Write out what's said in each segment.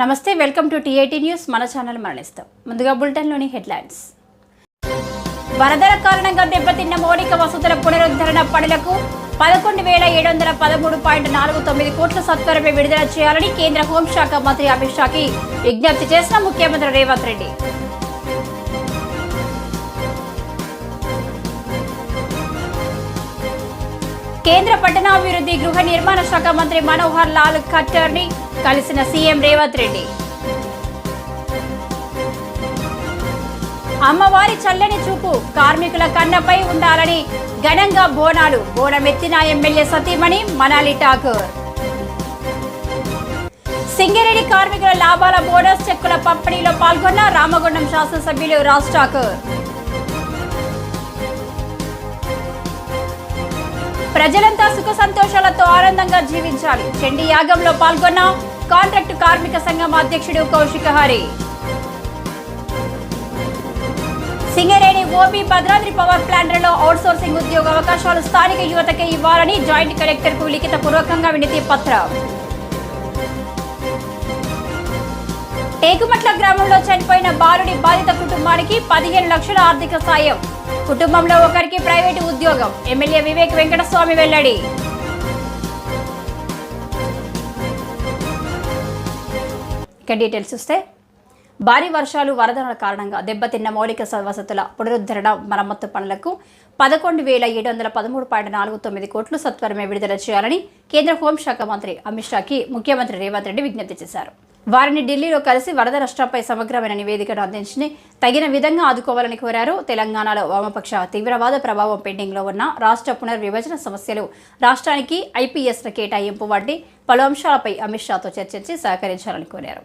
నమస్తే welcome to TIT news. మన channel మరణిస్తాం. ముందుగా బులెటిన్లోని హెడ్లైన్స్. వరదల కారణంగా దెబ్బతిన్న మౌలిక వసతుల పునరుద్ధరణ పనులకు పదకొండు వేల ఏడు వందల పదమూడు పాయింట్ నాలుగు తొమ్మిది కోట్ల సత్వరమే విడుదల చేయాలని కేంద్ర హోంశాఖ మంత్రి అమిత్ షాకి విజ్ఞప్తి చేసిన ముఖ్యమంత్రి రేవంత్ రెడ్డి. కేంద్ర పట్టణాభివృద్ధి గృహ నిర్మాణ శాఖ మంత్రి మనోహర్ లాల్ ఖట్టర్ని కలిసిన సీఎం రేవంత్ రెడ్డి. అమ్మవారి చల్లని చూపు కార్మికుల కన్నపై ఉండాలని ఘనంగా బోనాలు. బోనమెత్తిన ఎమ్మెల్యే సతీమణి మనాలి ఠాకూర్. సింగరేణి కార్మికుల లాభాల బోనస్ చెక్కుల పంపిణీలో పాల్గొన్న రామగుండం శాసనసభ్యులు రాజ్ ఠాకూర్. ప్రజలంతా సుఖ సంతోషాలతో ఆనందంగా జీవించాలి. చండి యాగంలో పాల్గొన్న కాంట్రాక్టు కార్మిక సంఘం అధ్యక్షుడు కౌశిక హరి. సింగరేణి ఓపీ భద్రాద్రి పవర్ ప్లాంట్లలో అవుట్సోర్సింగ్ ఉద్యోగ అవకాశాలు స్థానిక యువతకే ఇవ్వాలని జాయింట్ కలెక్టర్కు లిఖిత పూర్వకంగా వినతి పత్రం. టేకుమట్ల గ్రామంలో చనిపోయిన బాలుడి బాధిత కుటుంబానికి పదిహేను లక్షల ఆర్థిక సాయం. కుటుంబంలో ఒకరికి ప్రైవేటు ఉద్యోగం. ఎమ్మెల్యే వివేక్ వెంకటస్వామి వెల్లడి. ఇక డీటెయిల్స్ చూస్తే భారీ వర్షాలు వరదల కారణంగా దెబ్బతిన్న మౌలిక స- వసతుల పునరుద్ధరణ మరమ్మత్తు పనులకు పదకొండు వేల ఏడు వందల పదమూడు పాయింట్ నాలుగు తొమ్మిది కోట్లు సత్వరమే విడుదల చేయాలని కేంద్ర హోంశాఖ మంత్రి అమిత్ షాకి ముఖ్యమంత్రి రేవంత్ రెడ్డి విజ్ఞప్తి చేశారు. వారిని ఢిల్లీలో కలిసి వరద నష్టంపై సమగ్రమైన నివేదికను అందించి తగిన విధంగా ఆదుకోవాలని కోరారు. తెలంగాణలో వామపక్ష తీవ్రవాద ప్రభావం పెండింగ్లో ఉన్న రాష్ట్ర పునర్విభజన సమస్యలు రాష్ట్రానికి ఐపీఎస్ల కేటాయింపు వంటి పలు అంశాలపై అమిత్ షాతో చర్చించి సహకరించాలని కోరారు.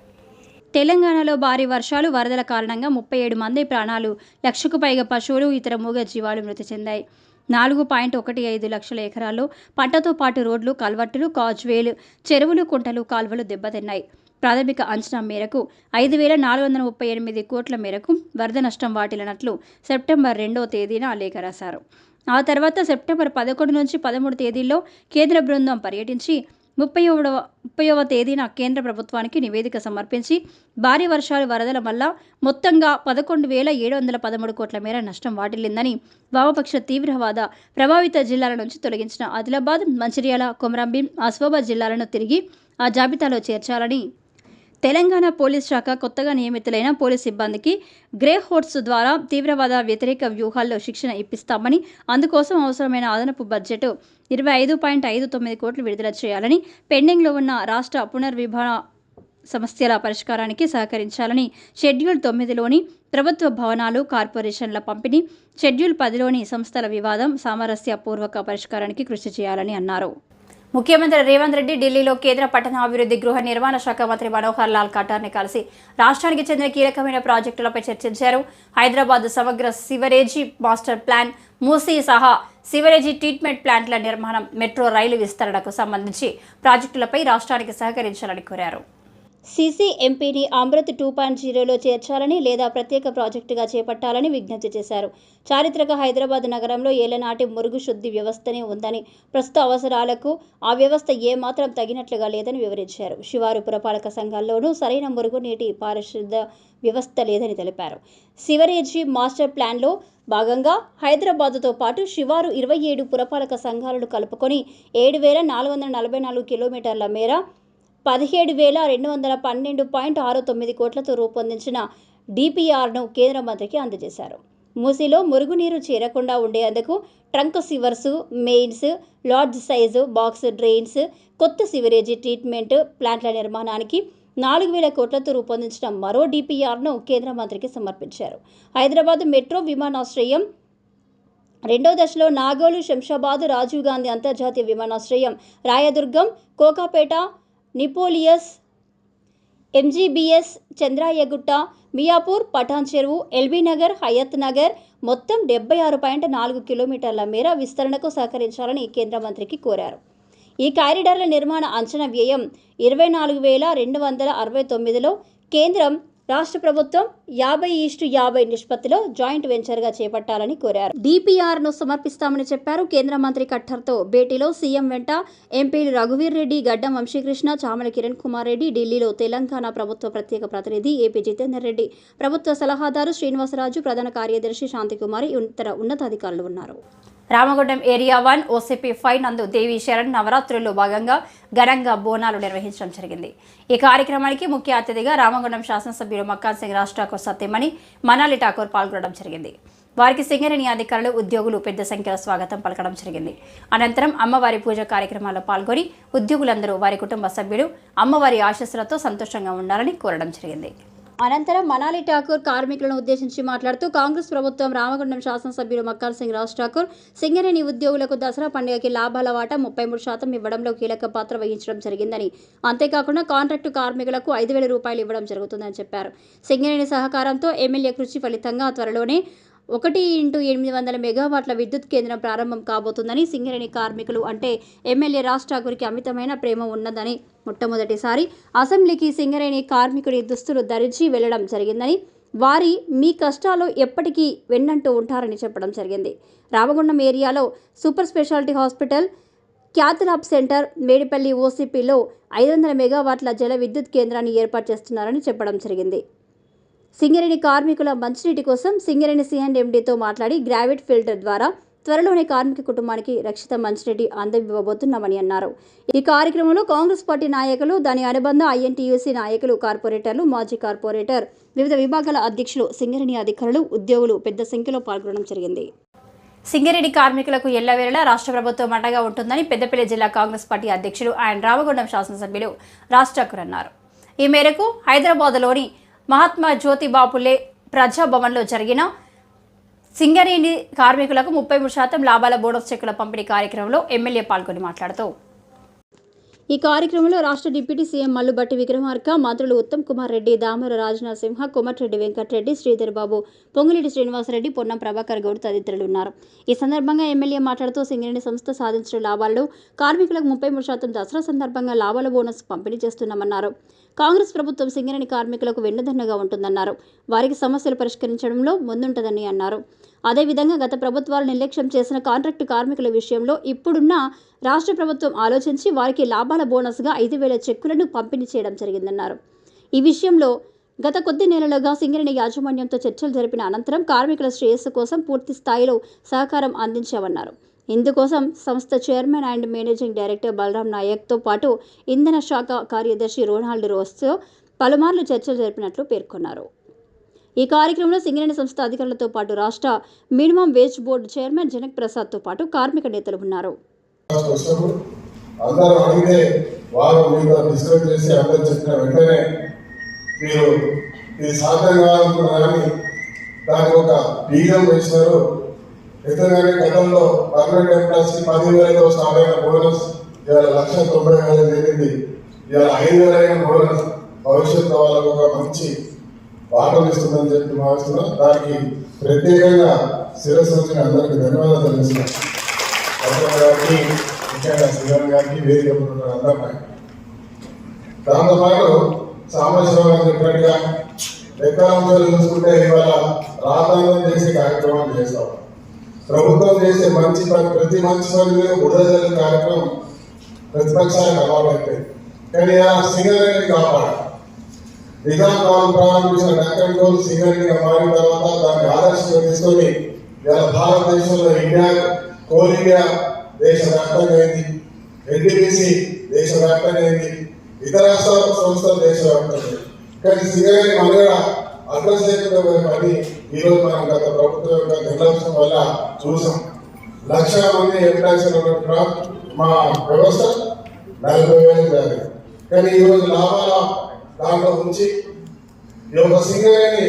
తెలంగాణలో భారీ వర్షాలు వరదల కారణంగా ముప్పై ఏడు మంది ప్రాణాలు లక్షకు పైగా పశువులు ఇతర మూగ జీవాలు మృతి చెందాయి. నాలుగు పాయింట్ ఒకటి ఐదు లక్షల ఎకరాల్లో పంటతో పాటు రోడ్లు కల్వర్టులు కాజ్వేలు చెరువులు కుంటలు కాల్వలు దెబ్బతిన్నాయి. ప్రాథమిక అంచనా మేరకు ఐదు వేల నాలుగు వందల ముప్పై ఎనిమిది కోట్ల మేరకు వరద నష్టం వాటిల్లినట్లు సెప్టెంబర్ రెండో తేదీన లేఖ రాశారు. ఆ తర్వాత సెప్టెంబర్ పదకొండు నుంచి పదమూడు తేదీల్లో కేంద్ర బృందం పర్యటించి ముప్పై ఒకటవ ముప్పైవ తేదీన కేంద్ర ప్రభుత్వానికి నివేదిక సమర్పించి భారీ వర్షాలు వరదల వల్ల మొత్తంగా పదకొండు వేల ఏడు వందల పదమూడు కోట్ల మేర నష్టం వాటిల్లిందని వామపక్ష తీవ్రవాద ప్రభావిత జిల్లాల నుంచి తొలగించిన ఆదిలాబాద్ మంచిర్యాల కొమరంభీం ఆసిఫాబాద్ జిల్లాలను తిరిగి ఆ జాబితాలో చేర్చాలని తెలంగాణ పోలీస్ శాఖ కొత్తగా నియమితులైన పోలీస్ సిబ్బందికి గ్రే హోర్స్ ద్వారా తీవ్రవాద వ్యతిరేక వ్యూహాల్లో శిక్షణ ఇప్పిస్తామని అందుకోసం అవసరమైన అదనపు బడ్జెట్ ఇరవై ఐదు పాయింట్ ఐదు తొమ్మిది కోట్లు విడుదల చేయాలని పెండింగ్లో ఉన్న రాష్ట్ర పునర్విభాగ సమస్యల పరిష్కారానికి సహకరించాలని షెడ్యూల్ తొమ్మిదిలోని ప్రభుత్వ భవనాలు కార్పొరేషన్ల పంపిణీ షెడ్యూల్ పదిలోని సంస్థల వివాదం సామరస్యపూర్వక పరిష్కారానికి కృషి చేయాలని అన్నారు. ముఖ్యమంత్రి రేవంత్ రెడ్డి ఢిల్లీలో కేంద్ర పట్టణాభివృద్ధి గృహ నిర్మాణ శాఖ మంత్రి మనోహర్ లాల్ ఖట్టార్ని కలిసి రాష్ట్రానికి చెందిన కీలకమైన ప్రాజెక్టులపై చర్చించారు. హైదరాబాద్ సమగ్ర సివరేజీ మాస్టర్ ప్లాన్ మూసీ సహా సివరేజీ ట్రీట్మెంట్ ప్లాంట్ల నిర్మాణం మెట్రో రైలు విస్తరణకు సంబంధించి ప్రాజెక్టులపై రాష్ట్రానికి సహకరించాలని కోరారు. సీసీ ఎంపీని అమృత్ టూ పాయింట్ జీరోలో చేర్చాలని లేదా ప్రత్యేక ప్రాజెక్టుగా చేపట్టాలని విజ్ఞప్తి చేశారు. చారిత్రక హైదరాబాద్ నగరంలో ఏలనాటి మురుగు శుద్ధి వ్యవస్థనే ఉందని ప్రస్తుత అవసరాలకు ఆ వ్యవస్థ ఏమాత్రం తగినట్లుగా లేదని వివరించారు. శివారు పురపాలక సంఘాల్లోనూ సరైన మురుగునీటి పారిశుద్ధ వ్యవస్థ లేదని తెలిపారు. సివరేజీ మాస్టర్ ప్లాన్లో భాగంగా హైదరాబాదుతో పాటు శివారు ఇరవై ఏడు పురపాలక సంఘాలను కలుపుకొని ఏడు వేల నాలుగు వందల నలభై నాలుగు కిలోమీటర్ల మేర పదిహేడు వేల రెండు వందల పన్నెండు పాయింట్ ఆరు తొమ్మిది కోట్లతో రూపొందించిన డిపిఆర్ను కేంద్ర మంత్రికి అందజేశారు. మూసీలో మురుగునీరు చేరకుండా ఉండేందుకు trunk sewers mains large size box drains కొత్త సివరేజీ ట్రీట్మెంట్ ప్లాంట్ల నిర్మాణానికి నాలుగు వేల కోట్లతో రూపొందించిన మరో డిపిఆర్ను కేంద్ర మంత్రికి సమర్పించారు. హైదరాబాద్ మెట్రో విమానాశ్రయం రెండో దశలో నాగోలు శంషాబాద్ రాజీవ్ గాంధీ అంతర్జాతీయ విమానాశ్రయం Rayadurgam Kokapeta Neopolis MGBS Chandrayangutta Miyapur Patan Cheruvu LB Nagar Hayath Nagar మొత్తం డెబ్బై ఆరు పాయింట్ నాలుగు కిలోమీటర్ల మేర విస్తరణకు సహకరించాలని కేంద్ర మంత్రికి కోరారు. ఈ కారిడార్ల నిర్మాణ అంచనా వ్యయం ఇరవై నాలుగు వేల రెండు వందల అరవై తొమ్మిదిలో కేంద్రం రాష్ట్ర ప్రభుత్వం యాభై ఈస్టు యాభై నిష్పత్తిలో జాయింట్ వెంచర్గా చేపట్టాలని కోరారు. డిపిఆర్ను సమర్పిస్తామని చెప్పారు కేంద్ర మంత్రి కట్టర్తో భేటీలో సీఎం వెంట ఎంపీలు రఘువీర్ రెడ్డి గడ్డం వంశీకృష్ణ చామల కిరణ్ కుమార్ రెడ్డి ఢిల్లీలో తెలంగాణ ప్రభుత్వ ప్రత్యేక ప్రతినిధి ఏపీ జితేందర్ రెడ్డి. ప్రభుత్వ సలహాదారు శ్రీనివాసరాజు ప్రధాన కార్యదర్శి శాంతికుమారి ఇతర ఉన్నతాధికారులు ఉన్నారు. Ramagundam area one OCP five నందు దేవి శరణ్ నవరాత్రుల్లో భాగంగా ఘనంగా బోనాలు నిర్వహించడం జరిగింది. ఈ కార్యక్రమానికి ముఖ్య అతిథిగా రామగుండం శాసనసభ్యులు మక్కాన్ సింగ్ రాజ్ ఠాకూర్ సత్యమణి మనాలి ఠాకూర్ పాల్గొనడం జరిగింది. వారికి సింగరేణి అధికారులు ఉద్యోగులు పెద్ద సంఖ్యలో స్వాగతం పలకడం జరిగింది. అనంతరం అమ్మవారి పూజ కార్యక్రమాల్లో పాల్గొని ఉద్యోగులందరూ వారి కుటుంబ సభ్యులు అమ్మవారి ఆశస్సులతో సంతోషంగా ఉండాలని కోరడం జరిగింది. అనంతరం మనాలి ఠాకూర్ కార్మికులను ఉద్దేశించి మాట్లాడుతూ కాంగ్రెస్ ప్రభుత్వం రామగుండం శాసనసభ్యుడు మక్కాల్ సింగ్ రాజ్ ఠాకూర్ సింగరేణి ఉద్యోగులకు దసరా పండుగకి లాభాల వాటా ముప్పై మూడు శాతం ఇవ్వడంలో కీలక పాత్ర వహించడం జరిగిందని. అంతేకాకుండా కాంట్రాక్టు కార్మికులకు ఐదు వేల రూపాయలు ఇవ్వడం జరుగుతుందని చెప్పారు. సింగరేణి సహకారంతో ఎమ్మెల్యే కృషి ఫలితంగా త్వరలోనే ఒకటి ఇంటూ ఎనిమిది వందల మెగావాట్ల విద్యుత్ కేంద్రం ప్రారంభం కాబోతుందని సింగరేణి కార్మికులు అంటే ఎమ్మెల్యే రాజ్ ఠాకూర్కి అమితమైన ప్రేమ ఉన్నదని మొట్టమొదటిసారి అసెంబ్లీకి సింగరేణి కార్మికుడి దుస్తులు ధరించి వెళ్ళడం జరిగిందని వారి మీ కష్టాలు ఎప్పటికీ వెన్నంటూ ఉంటారని చెప్పడం జరిగింది. రామగుండం ఏరియాలో super speciality hospital cath lab centre Medipalli ఓసీపీలో ఐదు వందల మెగావాట్ల జల విద్యుత్ కేంద్రాన్ని ఏర్పాటు చేస్తున్నారని చెప్పడం జరిగింది. సింగరేణి కార్మికుల మంచినీటి కోసం సింగరేణి సిఎండితో మాట్లాడి గ్రావిట్ ఫిల్టర్ ద్వారా త్వరలోనే కార్మిక కుటుంబానికి రక్షిత మంచినీటి అందవివ్వబోతున్నామని అన్నారు. ఈ కార్యక్రమంలో కాంగ్రెస్ పార్టీ నాయకులు దాని అనుబంధ ఐఎన్టీయూసీ నాయకులు కార్పొరేటర్లు మాజీ కార్పొరేటర్ వివిధ విభాగాల అధ్యక్షులు సింగరేణి అధికారులు ఉద్యోగులు పెద్ద సంఖ్యలో పాల్గొనడం జరిగింది. సింగరేణి కార్మికులకు ఎల్లవేళలా రాష్ట్ర ప్రభుత్వం అండగా ఉంటుందని పెద్దపల్లి జిల్లా కాంగ్రెస్ పార్టీ అధ్యక్షులు ఆయన రామగుండం శాసనసభ్యులు రాజ్ ఠాకూర్ అన్నారు. ఈ మేరకు హైదరాబాద్లోని మహాత్మా జ్యోతిబాపులే ప్రజాభవన్లో జరిగిన సింగరేణి కార్మికులకు ముప్పై మూడు శాతం లాభాల బోనస్ చెక్కుల పంపిణీ కార్యక్రమంలో ఎమ్మెల్యే పాల్గొని మాట్లాడుతూ ఈ కార్యక్రమంలో రాష్ట్ర డిప్యూటీ సీఎం మల్లుబట్టి విక్రమార్క మంత్రులు ఉత్తమ్ కుమార్ రెడ్డి దామర రాజ్నాథ్ సింహ కోమటిరెడ్డి వెంకటరెడ్డి శ్రీధర్ బాబు పొంగిరెడ్డి శ్రీనివాసరెడ్డి పొన్నం ప్రభాకర్ గౌడ్ తదితరులు ఉన్నారు. ఈ సందర్భంగా ఎమ్మెల్యే మాట్లాడుతూ సింగరేణి సంస్థ సాధించిన లాభాల్లో కార్మికులకు ముప్పై మూడు శాతం దసరా సందర్భంగా లాభాల బోనస్ పంపిణీ చేస్తున్నామన్నారు. కాంగ్రెస్ ప్రభుత్వం సింగరేణి కార్మికులకు వెన్నుదన్నుగా ఉంటుందన్నారు. వారికి సమస్యలు పరిష్కరించడంలో ముందుంటుందని అన్నారు. అదేవిధంగా గత ప్రభుత్వాలు నిర్లక్ష్యం చేసిన కాంట్రాక్టు కార్మికుల విషయంలో ఇప్పుడున్న రాష్ట్ర ప్రభుత్వం ఆలోచించి వారికి లాభాల బోనస్గా ఐదు వేల చెక్కులను పంపిణీ చేయడం జరిగిందన్నారు. ఈ విషయంలో గత కొద్ది నెలలుగా సింగరేణి యాజమాన్యంతో చర్చలు జరిపిన అనంతరం కార్మికుల శ్రేయస్సు కోసం పూర్తి స్థాయిలో సహకారం అందించామన్నారు. ఇందుకోసం సంస్థ chairman and managing director Balram నాయక్తో పాటు ఇంధన శాఖ కార్యదర్శి రోనాల్డ్ రోస్తో పలుమార్లు చర్చలు జరిపినట్లు పేర్కొన్నారు. ఈ కార్యక్రమంలో సింగరేణి సంస్థ అధికారులతో పాటు రాష్ట్ర minimum wage board chairman Janak ప్రసాద్తో పాటు కార్మిక నేతలు ఉన్నారు. అందరూ అడిగితే వారు డిస్కస్ చేసి అందరు చెప్పిన వెంటనే మీరు ఇది సాధ్యం దానికి ఒక వేసినారు. ఎందుకంటే గతంలో పర్మనెంట్ ఎంప్లాయీస్కి పది బోనస్ ఇవాళ లక్ష తొంభై వేలు జరిగింది. ఇవాళ ఐదు వేలైన బోనస్. భవిష్యత్తు వాళ్ళకు ఒక మంచి పాఠం ఇస్తుందని చెప్పి భావిస్తున్నాం. దానికి ప్రత్యేకంగా శిరస్సు వచ్చిన అందరికీ ధన్యవాదాలు తెలుస్తున్నాం. గారికి ముఖ్యంగా శ్రీరామ్ గారికి వేదిక అందరికీ దాంతో పాటు సాంబశివరావు గారు చెప్పినట్టుగా ఎక్కడ చూసుకుంటే ఇవాళ రాజధాని చేసే కార్యక్రమాలు చేస్తాం. ప్రభుత్వం చేసే మంచి పని ప్రతి మంచి పని మీద బుడదల కార్యక్రమం ప్రతిపక్షాలకు అలవాటైపోయి కానీ ఆ సింగరేణిని కాపాడాలి. నిజాం కాలం ప్రారంభించిన డక్కన్ టోల్ సింగరేణిగా మారిన తర్వాత దాన్ని ఆదర్శంగా తీసుకొని ఇవాళ భారతదేశంలో ఇండియా కోల్ ఇండియా దేశవ్యాప్తంగా అయింది. ఎన్టీపీసీ దేశవ్యాప్తంగా అయింది. ఇతర రాష్ట్రాల సంస్థలు దేశవ్యాప్తంగా అయింది. కానీ సింగరేణి మనగడ అడ్రస్ లేకుండా పని ఈరోజు మనం గత ప్రభుత్వం యొక్క నిర్లక్ష్యం వల్ల చూసాం. లక్ష మంది ఎంప్లాయీస్ మా వ్యవస్థ నలభై వేలు కానీ ఈరోజు లాభాల దాంట్లో ఉంచి ఈ యొక్క సింగరేణి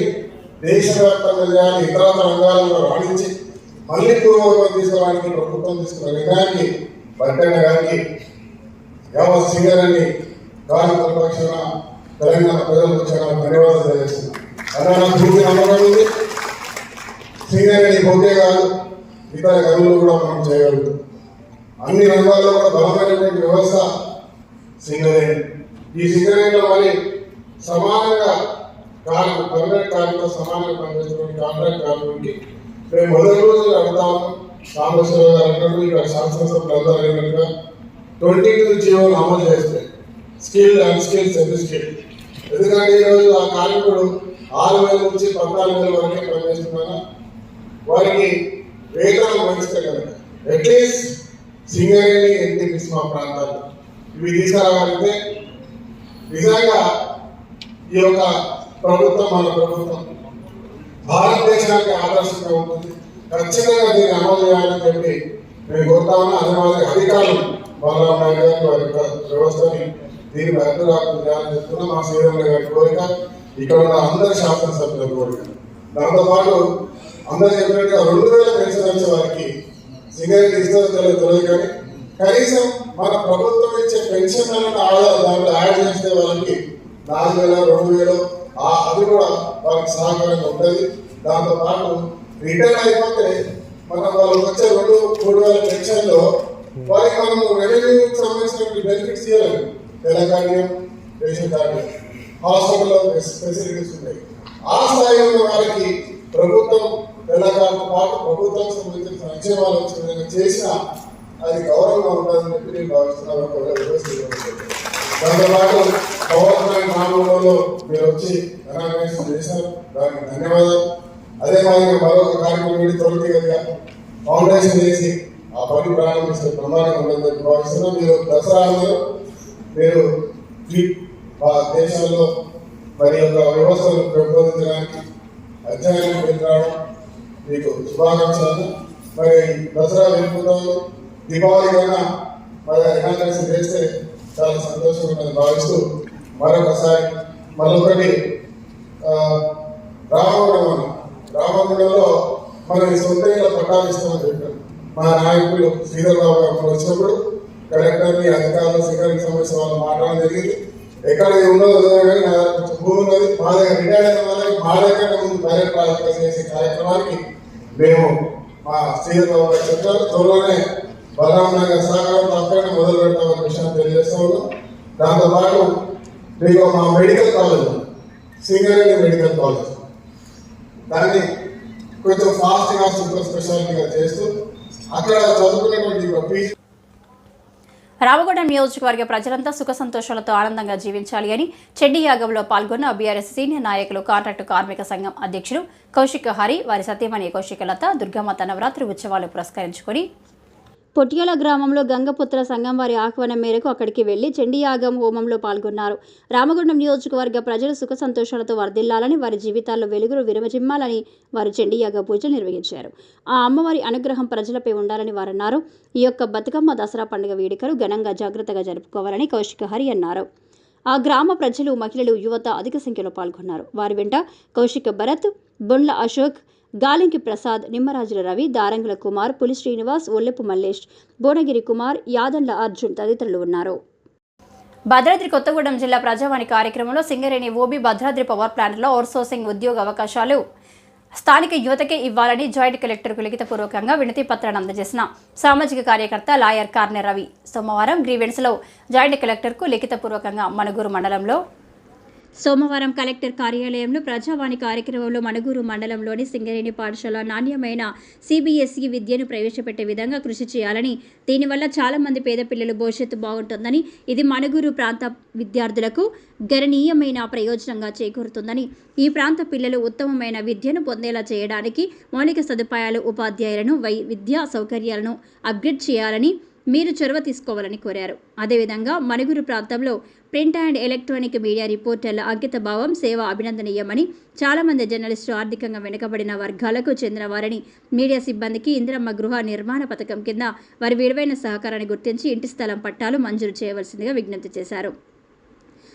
దేశవ్యాప్తంగా చేయాలి ఇతరత రంగాలలో రాణించి మళ్ళీ పూర్వవైపు తీసుకోవడానికి ప్రభుత్వం తీసుకున్న నిర్ణయాన్ని పట్టణ గారికి యావత్ సింగరేణి కార్మికుల పక్షాన తెలంగాణ ప్రజల పక్షాన ధన్యవాదాలు తెలియజేస్తున్నాను. అలాగే పూర్తి నమ్మకం ఉంది సింగరేణి పోతే కాదు ఇతర గనులు కూడా మనం చేయగలుగుతాం. అన్ని రంగాల్లో కూడా బలమైనటువంటి వ్యవస్థ సింగరేణి. ఈ సింగరేణిలో మరి సమానంగా కార్మిక పర్మనెంట్ కాలంతో సమానంగా పనిచేసినటువంటి కాంట్రాక్ట్ కార్మికుడికి మేము మొదటి రోజు అడుగుతాము. రామేశ్వరరావు గారు అన్నట్టు ఇక్కడ శాసనసభ్యులు అందరూ అయినట్టుగా ట్వంటీ టూ జీవోలు అమలు చేస్తే skill and skill semi skill. ఎందుకంటే ఈరోజు ఆ కార్మికుడు ఆరు వేల నుంచి పద్నాలుగు వేల వరకే పనిచేస్తున్నారా వారికి వేతనం పెంచితే కనుక అట్లీస్ట్ సింగరేణి ఎన్టీపీస్ మా ప్రాంతాల్లో ఇవి తీసుకురావాలంటే నిజంగా ఈ యొక్క ప్రభుత్వం మన ప్రభుత్వం. భారతదేశానికి ఆదర్శంగా ఉంటుంది. ఖచ్చితంగా దీన్ని అమలు చేయాలని చెప్పి మేము కోరుతామని అదే మాదిరి అధికారులు బలరాం నాయుడు గారు వారి వ్యవస్థని దీన్ని అర్థరాత్రి చేయాలని చెప్తున్నా. మా శ్రీరంగ గారి కోరిక ఇక్కడ ఉన్న అందరి శాసనసభ్యుల కోరిక. దాంతో పాటు అందరూ చెప్పినట్టుగా రెండు వేల పెన్షన్ వచ్చే వారికి సింగరేణి ఇస్తారో తెలియదు తెలియదు కానీ కనీసం మన ప్రభుత్వం ఇచ్చే పెన్షన్ ఆధార్ దాంట్లో యాడ్ చేసే వాళ్ళకి నాలుగు వేల రెండు వేలు ఆ అది కూడా వాళ్ళకి సహకారంగా ఉంటుంది దాంతో పాటు రిటైర్ అయిపోతే మనం వాళ్ళకి వచ్చే రెండు మూడు వేల పెన్షన్లో వారికి మనం రెవెన్యూకి సంబంధించినటువంటి బెనిఫిట్స్ ఇవ్వాలి తెలంగాణ రేషన్ కార్డు హాస్పిటల్లో ఫెసిలిటీస్ ఉన్నాయి ఆ స్థాయిలో వారికి ప్రభుత్వం తెలంగాణతో పాటు ప్రభుత్వం సంబంధించిన సంక్షేమాలు వచ్చిన చేసిన అది గౌరవంగా ఉంటుందని చెప్పి నేను భావిస్తున్నాను. ఒకవేళ పవన్ దాంతో పాటు పవర్ గ్రామంలో మీరు వచ్చి అనాగ్రేషన్ చేశారు. దానికి ధన్యవాదాలు. అదే మాదిరిగా మరొక కార్యక్రమం వీడి తొలగిగా ఫౌండేషన్ చేసి ఆ పని ప్రారంభించిన ప్రమాణం ఉందని భావిస్తున్నాం. మీరు దసరాలో మీరు ఈ ఆ దేశంలో మరి యొక్క వ్యవస్థను పెంపొందించడానికి అధ్యయనం వెళ్ళిరావడం మీకు శుభాకాంక్షలు. మరి దసరా వెళ్ళిపోతాము దీపావళి కన్నా మరి ఇనాగ్రేషన్ చేస్తే చాలా సంతోషంగా ఉందని భావిస్తూ మరొకసారి మరొకటి రామగుండం అన్న రామగుండంలో మనం ఈ సొంత పట్టాలు ఇస్తామని చెప్పారు. మా నాయకులు శ్రీధర్ బాబు గారు వచ్చినప్పుడు కలెక్టర్ని అధికారులు సింగరింగ్ సమస్య వాళ్ళు మాట్లాడడం జరిగింది. ఎక్కడ ఉన్నదో కానీ నా భూమి ఉన్నది. మా దగ్గర రిటైర్ అయిన వాళ్ళకి మా దగ్గర ముందు డైరెక్ట్ చేసే కార్యక్రమానికి మేము మా శ్రీధర్ బాబు గారు చెప్పారు. త్వరలోనే బలరాం నగర్ సహకారం తప్పకుండా మొదలు పెడతామన్న విషయాన్ని తెలియజేస్తా ఉన్నాం. దాంతోపాటు మీకు మా medical college Singareni medical college. దాన్ని కొంచెం ఫాస్ట్గా సూపర్ స్పెషాలిటీగా చేస్తూ అక్కడ చదువుకునేటువంటి పీజీ రామగుండం నియోజకవర్గ ప్రజలంతా సుఖ సంతోషాలతో ఆనందంగా జీవించాలి అని చెడ్డి యాగంలో పాల్గొన్న బీఆర్ఎస్ సీనియర్ నాయకులు కాంట్రాక్టు కార్మిక సంఘం అధ్యక్షులు కౌశిక హరి వారి సతీమణి కౌశికలత దుర్గమ్మ నవరాత్రి ఉత్సవాలు పురస్కరించుకొని పొట్యాల గ్రామంలో గంగపుత్ర సంఘం వారి ఆహ్వానం మేరకు అక్కడికి వెళ్ళి చండీయాగం హోమంలో పాల్గొన్నారు. రామగుండం నియోజకవర్గ ప్రజలు సుఖ సంతోషాలతో వర్ధిల్లాలని వారి జీవితాల్లో వెలుగులు విరమజిమ్మాలని వారు చండీయాగ పూజలు నిర్వహించారు. ఆ అమ్మవారి అనుగ్రహం ప్రజలపై ఉండాలని వారన్నారు. ఈ యొక్క బతుకమ్మ దసరా పండుగ వేడుకలు ఘనంగా జాగ్రత్తగా జరుపుకోవాలని కౌశిక హరి అన్నారు. ఆ గ్రామ ప్రజలు మహిళలు యువత అధిక సంఖ్యలో పాల్గొన్నారు. వారి వెంట కౌశిక భరత్ బొండ్ల అశోక్ గాలింకి ప్రసాద్ నిమ్మరాజుల రవి దారంగుల కుమార్ పులి శ్రీనివాస్ ఒల్లెపు మల్లేష్ భువనగిరి కుమార్ యాదండ్ల అర్జున్ తదితరులు ఉన్నారు. భద్రాద్రి కొత్తగూడెం జిల్లా ప్రజావాణి కార్యక్రమంలో సింగరేణి ఓబీ భద్రాద్రి పవర్ ప్లాంట్లో అవుట్సోర్సింగ్ ఉద్యోగ అవకాశాలు స్థానిక యువతకే ఇవ్వాలని జాయింట్ కలెక్టర్కు లిఖితపూర్వకంగా వినతి పత్రాన్ని అందజేసిన సామాజిక కార్యకర్త లాయర్ కార్నె రవి. సోమవారం గ్రీవెన్స్లో జాయింట్ కలెక్టర్కు లిఖితపూర్వకంగా మణుగూరు మండలంలో సోమవారం కలెక్టర్ కార్యాలయంలో ప్రజావాణి కార్యక్రమంలో మణుగూరు మండలంలోని సింగరేణి పాఠశాల నాణ్యమైన సిబిఎస్ఈ విద్యను ప్రవేశపెట్టే విధంగా కృషి చేయాలని దీనివల్ల చాలా మంది పేద పిల్లల భవిష్యత్తు బాగుంటుందని ఇది మణుగూరు ప్రాంత విద్యార్థులకు గణనీయమైన ప్రయోజనంగా చేకూరుతుందని ఈ ప్రాంత పిల్లలు ఉత్తమమైన విద్యను పొందేలా చేయడానికి మౌలిక సదుపాయాలు ఉపాధ్యాయులను వై విద్యా సౌకర్యాలను అప్గ్రేడ్ చేయాలని మీరు చొరవ తీసుకోవాలని కోరారు. అదేవిధంగా మణుగురు ప్రాంతంలో ప్రింట్ అండ్ ఎలక్ట్రానిక్ మీడియా రిపోర్టర్ల అంకిత భావం సేవ అభినందనీయమని చాలామంది జర్నలిస్టులు ఆర్థికంగా వెనుకబడిన వర్గాలకు చెందిన వారిని మీడియా సిబ్బందికి ఇందిరమ్మ గృహ నిర్మాణ పథకం కింద వారి విలువైన సహకారాన్ని గుర్తించి ఇంటి స్థలం పట్టాలు మంజూరు చేయవలసిందిగా విజ్ఞప్తి చేశారు.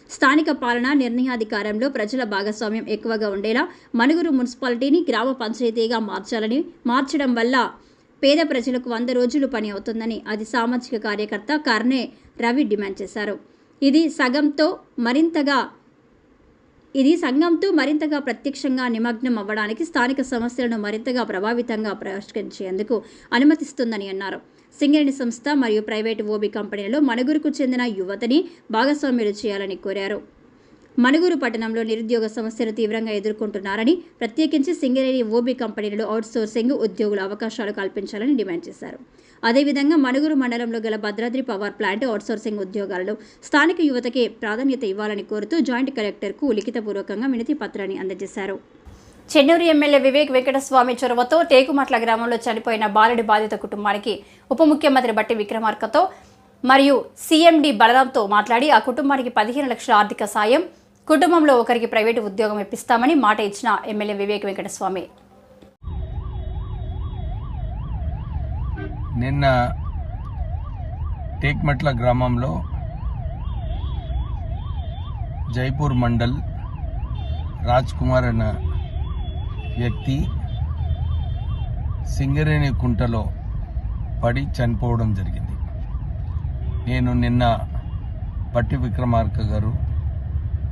స్థానిక పాలన నిర్ణయాధికారంలో ప్రజల భాగస్వామ్యం ఎక్కువగా ఉండేలా మణుగురు మున్సిపాలిటీని గ్రామ పంచాయతీగా మార్చాలని మార్చడం వల్ల పేద ప్రజలకు వంద రోజులు పని అవుతుందని అది సామాజిక కార్యకర్త కర్నే రవి డిమాండ్ చేశారు. ఇది సగంతో మరింతగా ఇది సంఘంతో మరింతగా ప్రత్యక్షంగా నిమగ్నం అవ్వడానికి స్థానిక సమస్యలను మరింతగా ప్రభావితంగా పరిష్కరించేందుకు అనుమతిస్తుందని అన్నారు. సింగరేణి సంస్థ మరియు ప్రైవేటు ఓబీ కంపెనీలలో మణుగురుకు చెందిన యువతని భాగస్వామ్యులు చేయాలని కోరారు. మణుగూరు పట్టణంలో నిరుద్యోగ సమస్యను తీవ్రంగా ఎదుర్కొంటున్నారని ప్రత్యేకించి సింగరేణి ఓబీ కంపెనీలలో అవుట్సోర్సింగ్ ఉద్యోగుల అవకాశాలు కల్పించాలని డిమాండ్ చేశారు. అదేవిధంగా మణుగూరు మండలంలో గల భద్రాద్రి పవర్ ప్లాంట్ అవుట్సోర్సింగ్ ఉద్యోగాలలో స్థానిక యువతకే ప్రాధాన్యత ఇవ్వాలని కోరుతూ జాయింట్ కలెక్టర్కు లిఖితపూర్వకంగా వినతి పత్రాన్ని అందజేశారు. చెన్నూరు ఎమ్మెల్యే వివేక్ వెంకటస్వామి చొరవతో టేకుమట్ల గ్రామంలో చనిపోయిన బాలుడి బాధిత కుటుంబానికి ఉప ముఖ్యమంత్రి బట్టి విక్రమార్కతో మరియు సీఎండి బలరాంతో మాట్లాడి ఆ కుటుంబానికి పదిహేను లక్షల ఆర్థిక సాయం కుటుంబంలో ఒకరికి ప్రైవేటు ఉద్యోగం ఇప్పిస్తామని మాట ఇచ్చిన ఎమ్మెల్యే వివేక్ వెంకటస్వామి. నిన్న టేక్మట్ల గ్రామంలో జైపూర్ మండల్ రాజ్ కుమార్ అన్న వ్యక్తి సింగరేణి కుంటలో పడి చనిపోవడం జరిగింది. నేను నిన్న పట్టి విక్రమార్క గారు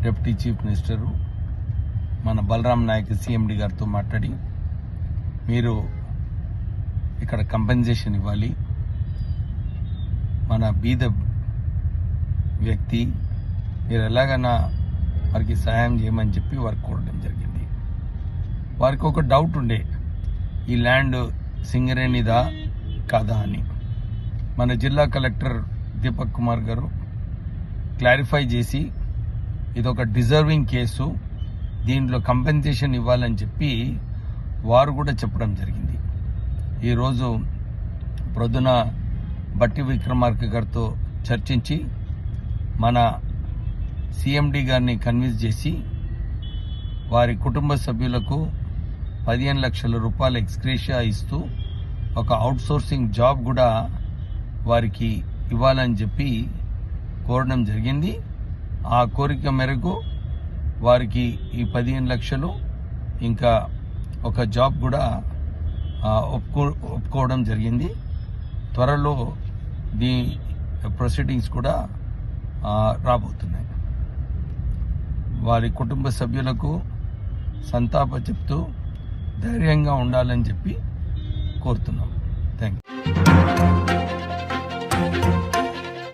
డిప్యూటీ చీఫ్ మినిస్టరు మన బలరాం నాయక్ సీఎండి గారితో మాట్లాడి మీరు ఇక్కడ కంపెన్సేషన్ ఇవ్వాలి. మన బీద వ్యక్తి మీరు ఎలాగైనా వారికి సహాయం చేయమని చెప్పి వారికి కోరడం జరిగింది. వారికి ఒక డౌట్ ఉండే ఈ ల్యాండ్ సింగరేణిదా కాదా అని. మన జిల్లా కలెక్టర్ దీపక్ కుమార్ గారు క్లారిఫై చేసి ఇది ఒక డిజర్వింగ్ కేసు. దీంట్లో కంపెన్సేషన్ ఇవ్వాలని చెప్పి వారు కూడా చెప్పడం జరిగింది. ఈరోజు ప్రొద్దున బట్టి విక్రమార్క గారితో చర్చించి మన సిఎండి గారిని కన్విన్స్ చేసి వారి కుటుంబ సభ్యులకు పదిహేను లక్షల రూపాయలు ఎక్స్క్రేషియా ఇస్తూ ఒక అవుట్సోర్సింగ్ జాబ్ కూడా వారికి ఇవ్వాలని చెప్పి కోరడం జరిగింది. ఆ కోరిక మేరకు వారికి ఈ పదిహేను లక్షలు ఇంకా ఒక జాబ్ కూడా ఒప్పుకో ఒప్పుకోవడం జరిగింది. త్వరలో దీ ప్రొసీడింగ్స్ కూడా రాబోతున్నాయి. వారి కుటుంబ సభ్యులకు సంతాప చెప్తూ ధైర్యంగా ఉండాలని చెప్పి కోరుతున్నాం. Thank you